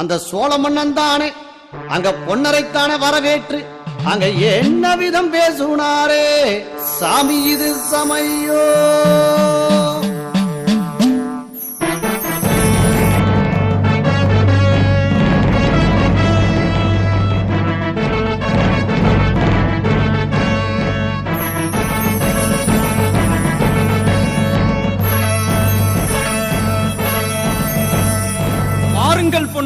அந்த சோழ மன்னன் தானே. அங்க பொன்னரைத்தானே வரவேற்று. அங்க என்ன விதம் பேசுனாரே? சாமி இது சமையோ?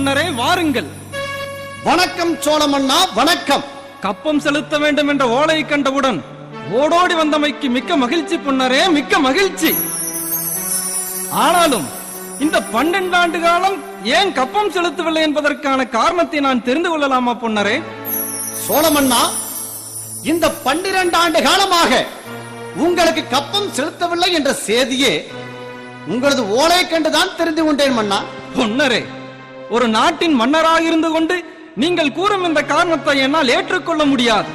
பொன்னரே வாருங்கள். வணக்கம் சோழ மன்னா வணக்கம். கப்பம் செலுத்த வேண்டும் என்ற ஓலையை கண்டவுடன் ஓடோடி வந்தமைக்கு மிக்க மகிழ்ச்சி பொன்னரே மிக்க மகிழ்ச்சி. ஆனாலும் இந்த பன்னெண்டு ஆண்டு காலம் ஏன் கப்பம் செலுத்தவில்லை என்பதற்கான காரணத்தை நான் தெரிந்து கொள்ளலாமா பொன்னரே? சோழ மன்னா இந்த பன்னிரண்டு ஆண்டு காலமாக உங்களுக்கு கப்பம் செலுத்தவில்லை என்ற செய்தியே உங்களது ஓலை கண்டுதான் தெரிந்து கொண்டேன் மன்னா. பொன்னரே ஒரு நாட்டின் மன்னராக இருந்து கொண்டு நீங்கள் கூறும் இந்த காரணத்தை என்னால் ஏற்றுக்கொள்ள முடியாது.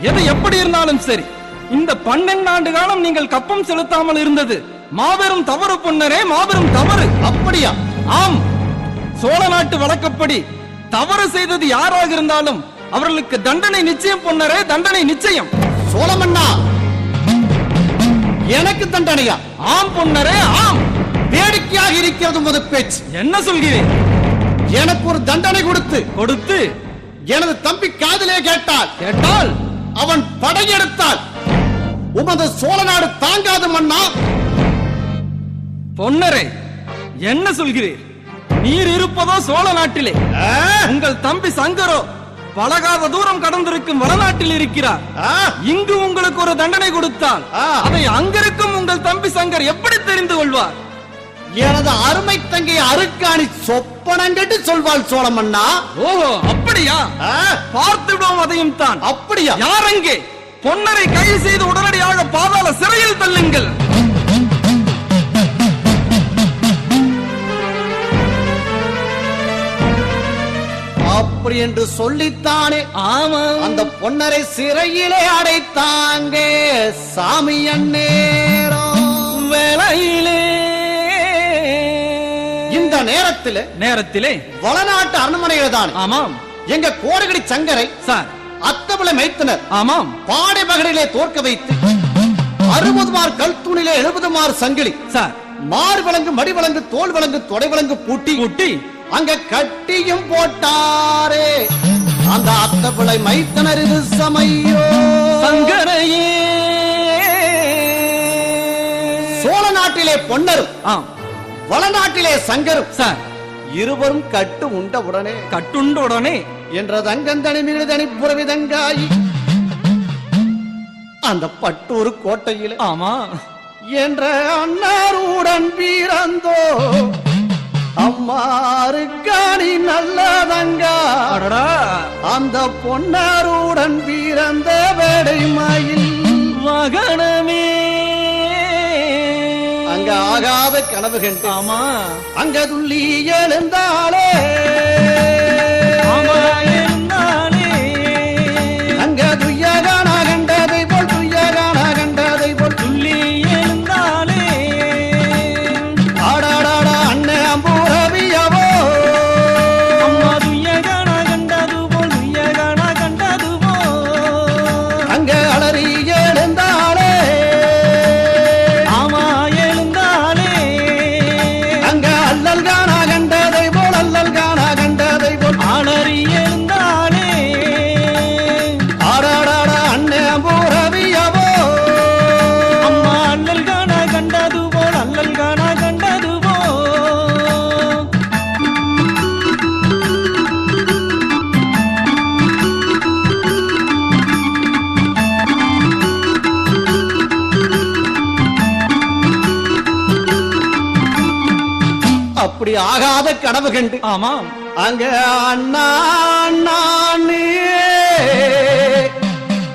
எது எப்படி இருந்தாலும் சரி இந்த பன்னெண்டு ஆண்டு காலம் நீங்கள் கப்பம் செலுத்தாமல் இருந்தது. மாபெரும் தவறு பொன்னரே மாபெரும் தவறு. அப்படியா? ஆம். சோழ நாட்டு வழக்கப்படி தவறு செய்தது யாராக இருந்தாலும் அவர்களுக்கு தண்டனை நிச்சயம் பொன்னரே தண்டனை நிச்சயம். சோழ மன்னா? எனக்கு தண்டனையா? ஆம் பொன்னரே ஆம். வேடிக்கையாக இருக்கிறது முது பேச்சு. என்ன சொல்கிறேன் ஒரு தண்டனை கொடுத்து கொடுத்து எனது தம்பி காதிலே கேட்டால் கேட்டால் அவன் படையெடுத்தால் உமது சோழ நாடு தாங்காது மன்னா பொன்னரே என்ன சொல்கிறீர் நீர் இருப்பதோ சோழ நாட்டிலே? உங்கள் தம்பி சங்கரோ பலகாத தூரம் கடந்திருக்கும் வடநாட்டில் இருக்கிறார்? இங்கு உங்களுக்கு ஒரு தண்டனை கொடுத்தால். அதை அங்கிருக்கும் உங்கள் தம்பி சங்கர் எப்படி தெரிந்து கொள்வார் எனது அருமை தங்கை அருக்காணி சொப்பனங்கட்டு சொல்வாள் சோழ மன்னா ஓஹோ அப்படியா? பார்த்து விடுவோம் அதையும் தான். அப்படியா? யார் அங்கே பொன்னரை கைது செய்து உடனடியாக பாதாள சிறையில் தள்ளுங்கள். அப்படி என்று சொல்லித்தானே. ஆமா அந்த பொன்னரை சிறையிலே அடைத்தாங்க சாமி அந்நேரம் நேரத்தில் நேரத்திலே வளநாட்டு அரண்மனையில் தான். ஆமாம். எங்க கோடகிரி சங்கரை சார். அத்தபல மைத்தனர் ஆமாம். பாடை பகடிலே தோற்க வைத்து அறுபது மார் கல் தூணிலே எழுபது மார் சங்கிலி சார். மார் விலங்கு மடி விலங்கு தோல் விலங்கு தொடை விலங்கு பூட்டி குட்டி அங்க கட்டியும் போட்டாரே. அந்த அத்தபிளை மைத்தனர் இது சமையோ. சங்கரையே. சோழ நாட்டிலே பொன்னரும். ஆம். வளநாட்டிலே சங்கரும். சார். இருவரும் கட்டு உண்ட உடனே. கட்டுண்ட உடனே. என்ற தங்கந்தனி மிகுதனி புறவிதங்காயி. அந்த பட்டூர் கோட்டையிலே. ஆமா. என்ற அன்னாருடன் பிறந்தோ அம்மாருக்காணி நல்லதங்கா. அடடா. அந்த பொன்னாருடன் பிறந்த வேடைமயில். மகனமே அங்க ஆகாத கனவு கண்டு ஆமா. அங்க துள்ளி எழுந்தாளே அப்படி ஆகாத கனவு கண்டு. ஆமாம் அங்க அண்ணா அண்ணான்னு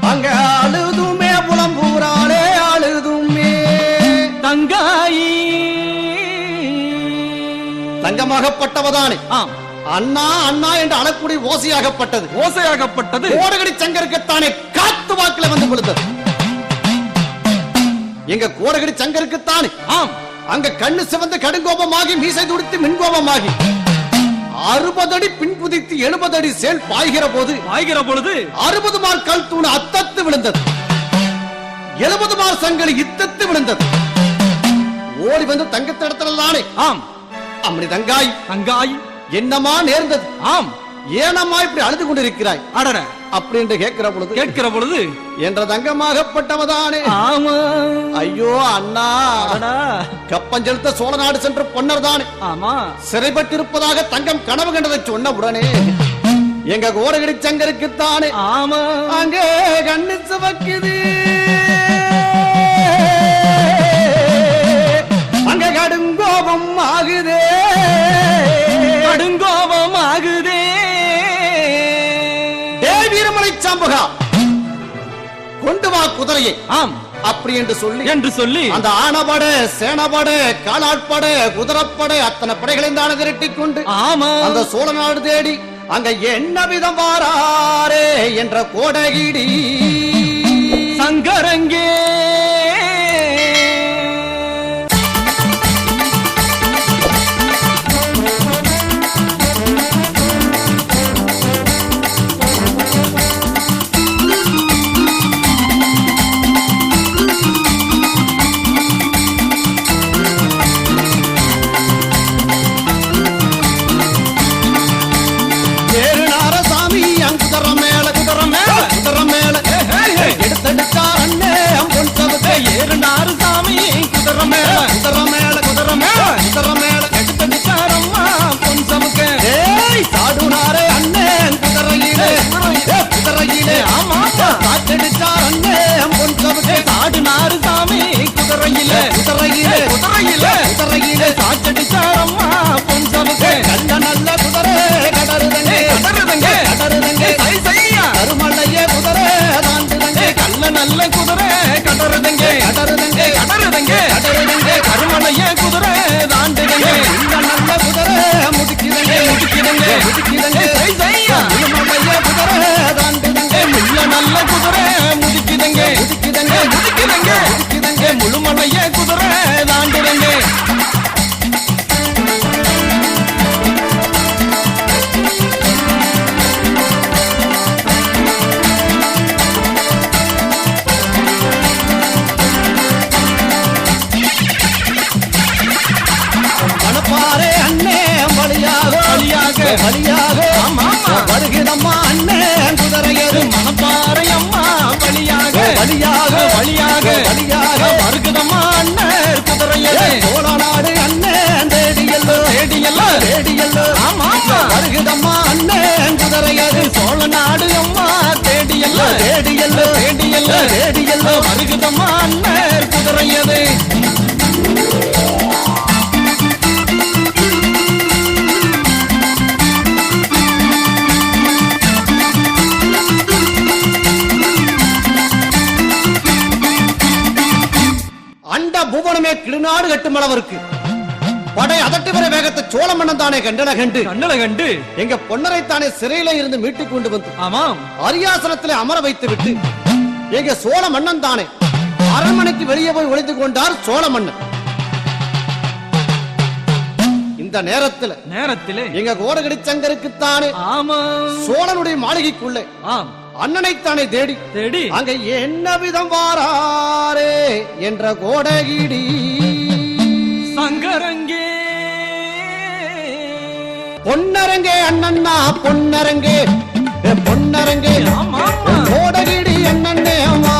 அங்க அழுதுமே புலம்பூராளே அழுதுமே. தங்காயி. தங்கமாகப்பட்டவதானே. ஆம் அண்ணா அண்ணா என்று அழக்கூடிய ஓசையாகப்பட்டது. ஓசையாகப்பட்டது. கோடகடி சங்கருக்குத்தானே காத்து வாக்குல வந்து விழுந்தது எங்க கோடகடி சங்கருக்குத்தானே. ஆம். அங்க கண்ணு சிவந்து கடுங்கோபமாகி மீசை துடித்து மின்கோபமாகி. அறுபது அடி பின் குதித்து எழுபது அடி சேல் பாய்கிற போது ஆகிற பொழுது அறுபது மார் கல் தூண் அத்தத்து விழுந்தது. எழுபது மார் சங்கிலி இத்தத்து விழுந்தது. ஓடி வந்து தங்கத்திடத்துல தானே ஆம். அம்மணி தங்காய். தங்காய். என்னமா நேர்ந்தது? ஆம். ஏனம்மா இப்படி அழுது கொண்டிருக்கிறாய்? அடர அப்படின்னு கேட்கிற பொழுது கேட்கிற பொழுது என்ற தங்கமாகப்பட்டவதானே. ஆமா. ஐயோ அண்ணா. கப்பஞ்செலுத்த சோழ நாடு சென்ற பொன்னர் தானே ஆமா. சிறைப்பட்டிருப்பதாக தங்கம் கனவு கண்டதை சொன்ன உடனே எங்க கோடகிரி சங்கருக்குத்தானே. ஆமா. அங்கே கண்ணு சிவக்குது அங்க கடுங்கோபம் ஆகுதே. கடுங்கோபம் ஆகுதே. சாம்பகா கொண்டு வா குதிரையை. ஆம். அப்படி என்று சொல்லி என்று சொல்லி அந்த ஆனபட சேனபட காலாட்பட குதிரப்பட அத்தனை படைகளையும் தானே திரட்டிக் கொண்டு ஆமா. அந்த சோழ நாடு தேடி அங்க என்ன விதம் வாராரே என்ற கோடகிடி. சங்கரங்கே. குதிரையிலே ஆமா காத்தெடுத்தார் அண்ணே. அம்பொன் சபத்தை ஆடு நாறு சாமி குதிரையில. குதிரையிலே. குதிரையில குதிரையிலே சாச்சடிச்சாரம்மா பொன் சமுக்க நல்ல நல்ல முடுக்கிதங்க தேடியல்லோ மறுக்குதம்மா அண்ணன் குதிரையது அண்ட புவனமே கிடுநாடு கட்டும் அளவிற்கு படை அதட்டு வர வேகத்தை சோழ மன்னன் தானே கண்டன கண்டு. கண்ணல கண்டு. எங்க பொன்னரை தானே சிறையில இருந்து மீட்டுக் கொண்டு வந்து ஆமாம். அரியாசனத்திலே அமர வைத்து விட்டு எங்க சோழ மன்னன் தானே அரண்மனைக்கு வெளியே போய் ஒளிந்து கொண்டார் சோழ மன்னன் இந்த நேரத்துல நேரத்திலே. எங்க கோடகடி சங்கருக்குத்தானே ஆமாம். சோழனுடைய மாளிகைக்குள்ளே ஆம். அண்ணனைத்தானே தேடி தேடி. அங்க என்ன விதம் வாராரே என்ற கோடகிடி. சங்கரங்கே பொன்னரங்கே அண்ணன்னா பொன்னரங்கே. பொன்னரங்கே. ஆமா ஆமா.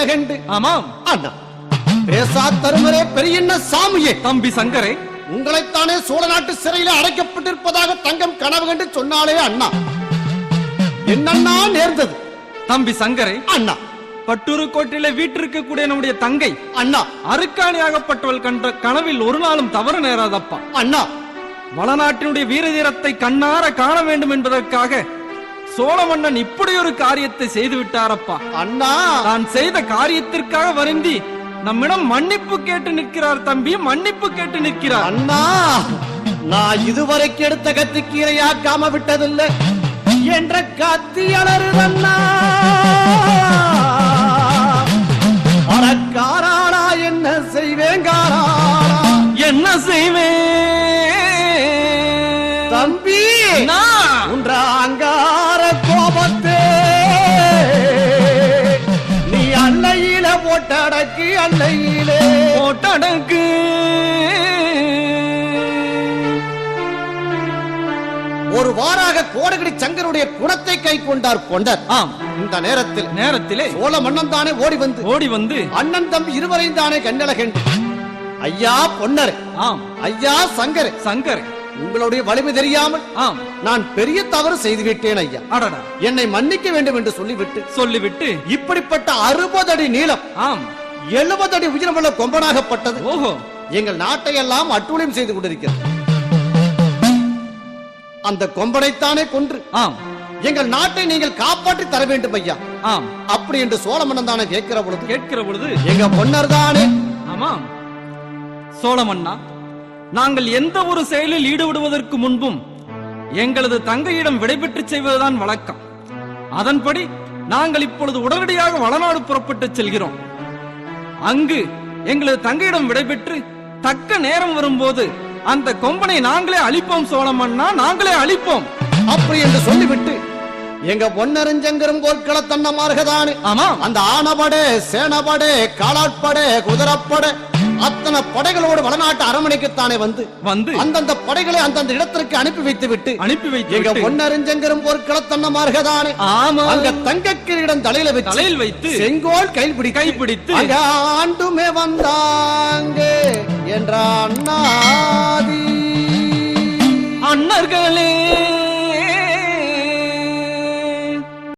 அண்ணனைத்தானே கண்ணில கண்டு ஆமாம். அண்ணா பேசா தருமரே பெரியண்ண சாமியே. தம்பி சங்கரே. உங்களைத்தானே சோழ நாட்டு சிறையில அடைக்கப்பட்டிருப்பதாக தங்கம் கனவு கண்டு சொன்னாலே அண்ணா. என்னன்னா நேர்ந்தது? தம்பி சங்கரை. அண்ணா. பட்டூருக்கோட்டையில வீட்டிருக்கக்கூடிய நம்முடைய தங்கை. அண்ணா. அருக்காணியாகப்பட்டவள் கண்ட கனவில் ஒரு நாளும் தவறு நேராதப்பா. அண்ணா. வளநாட்டினுடைய வீரதீரத்தை கண்ணார காண வேண்டும் என்பதற்காக சோழ மன்னன் இப்படி ஒரு காரியத்தை செய்து விட்டாரப்பா. அண்ணா! தான் செய்த காரியத்திற்காக வருந்தி நம்மிடம் மன்னிப்பு கேட்டு நிற்கிறார் தம்பி மன்னிப்பு கேட்டு நிற்கிறார். அண்ணா! நான் இதுவரைக்கும் எடுத்த கத்தி கீரையாக்காம விட்டதில்லை. என்ற கத்தி ஒரு வாராக கோடகிரி சங்கருடைய குணத்தை கை கொண்டார். கொண்டர் ஆம். இந்த நேரத்தில் நேரத்திலே சோழ மன்னன் தானே ஓடி வந்து ஓடி வந்து அண்ணன் தம்பி இருவரையும் தானே கண்டழகண்டு ஐயா பொன்னர். ஆம். ஐயா சங்கர். சங்கர். உங்களுடைய வலிமை தெரியாமல் ஆம். நான் பெரிய தவறு செய்து விட்டேன் ஐயா. அடடா. என்னை மன்னிக்க வேண்டும் என்று சொல்லிவிட்டு சொல்லிவிட்டு இப்படிப்பட்ட அறுபது அடி நீளம் ஆம். எழுபது அடி உயரமுள்ள கொம்பனாகப்பட்டது. ஓஹோ. எங்கள் நாட்டை எல்லாம் அட்டூழியம் செய்து கொண்டிருக்கிறது. அந்த கொம்பனைத்தானே கொன்று. ஆம். எங்கள் நாட்டை நீங்கள் காப்பாற்றி தர வேண்டும் ஐயா. ஆம். அப்படி என்று சோழ மன்னன் தானே கேட்கிற பொழுது. கேட்கிற பொழுது? எங்க பொன்னர் தானே. ஆமாம். சோழமன்னா நாங்கள் எந்த ஒரு செயலில் ஈடுபடுவதற்கு முன்பும் எங்களது தங்கையிடம் விடைபெற்று செய்வதுதான் வழக்கம். அதன்படி நாங்கள் இப்பொழுது உடனடியாக வளநாடு புறப்பட்டு செல்கிறோம். அங்கு எங்களது தங்கையிடம் விடைபெற்று தக்க நேரம் வரும்போது அந்த கொம்பனை நாங்களே அழிப்போம் சோழமன்னா நாங்களே அழிப்போம். அப்படி என்று சொல்லிவிட்டு எங்க பொன்னரஞ்சங்கரும் போர்க்கள தன்னமார்கதானே. ஆமாம் அந்த ஆனபடே சேனபடே காலாட்படே குதிரப்படே அத்தனை படைகளோடு வடநாட்டு அரண்மனைக்குத்தானே வந்து வந்து அந்தந்த படைகளை அந்தந்த இடத்திற்கு அனுப்பி வைத்து விட்டு அனுப்பி வைத்து எங்க பொன்னறிஞ்செங்கரும் ஒரு கிளத்தன்னமார்கதானே ஆமா. அங்க தங்க தலையில வைத்து தலையில் வைத்து செங்கோல் கை பிடித்து அங்க ஆண்டுமே வந்தாங்க என்றான் அண்ணர்களே